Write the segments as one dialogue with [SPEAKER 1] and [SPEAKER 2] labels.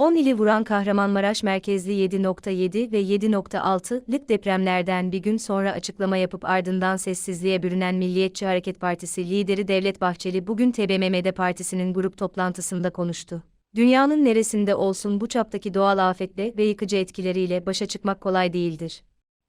[SPEAKER 1] 10 ili vuran Kahramanmaraş merkezli 7.7 ve 7.6'lık depremlerden bir gün sonra açıklama yapıp ardından sessizliğe bürünen Milliyetçi Hareket Partisi lideri Devlet Bahçeli bugün TBMM'de partisinin grup toplantısında konuştu. Dünyanın neresinde olsun bu çaptaki doğal afetle ve yıkıcı etkileriyle başa çıkmak kolay değildir.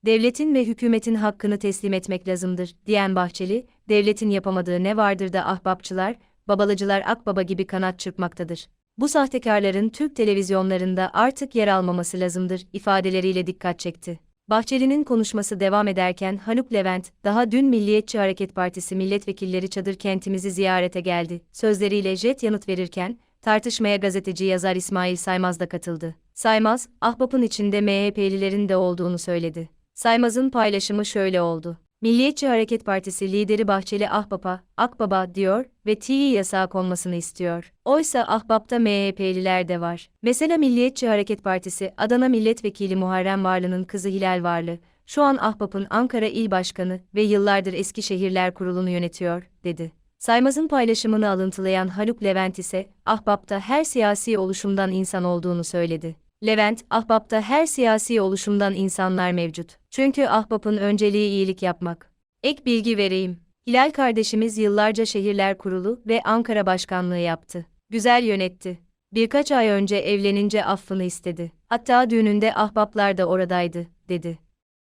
[SPEAKER 1] Devletin ve hükümetin hakkını teslim etmek lazımdır, diyen Bahçeli, devletin yapamadığı ne vardır da ahbapçılar, babalıcılar akbaba gibi kanat çırpmaktadır. Bu sahtekarların Türk televizyonlarında artık yer almaması lazımdır, ifadeleriyle dikkat çekti. Bahçeli'nin konuşması devam ederken Haluk Levent, daha dün Milliyetçi Hareket Partisi milletvekilleri çadır kentimizi ziyarete geldi, sözleriyle jet yanıt verirken, tartışmaya gazeteci yazar İsmail Saymaz da katıldı. Saymaz, Ahbap'ın içinde MHP'lilerin de olduğunu söyledi. Saymaz'ın paylaşımı şöyle oldu. Milliyetçi Hareket Partisi lideri Bahçeli Ahbap'a, Akbaba diyor ve Tİ yasağı konmasını istiyor. Oysa Ahbap'ta MHP'liler de var. Mesela Milliyetçi Hareket Partisi Adana Milletvekili Muharrem Varlı'nın kızı Hilal Varlı, şu an Ahbap'ın Ankara İl Başkanı ve yıllardır Eskişehirler Kurulu'nu yönetiyor, dedi. Saymaz'ın paylaşımını alıntılayan Haluk Levent ise, Ahbap'ta her siyasi oluşumdan insan olduğunu söyledi. Levent, Ahbap'ta her siyasi oluşumdan insanlar mevcut. Çünkü Ahbap'ın önceliği iyilik yapmak. Ek bilgi vereyim. Hilal kardeşimiz yıllarca Şehirler Kurulu ve Ankara Başkanlığı yaptı. Güzel yönetti. Birkaç ay önce evlenince affını istedi. Hatta düğününde ahbaplar da oradaydı, dedi.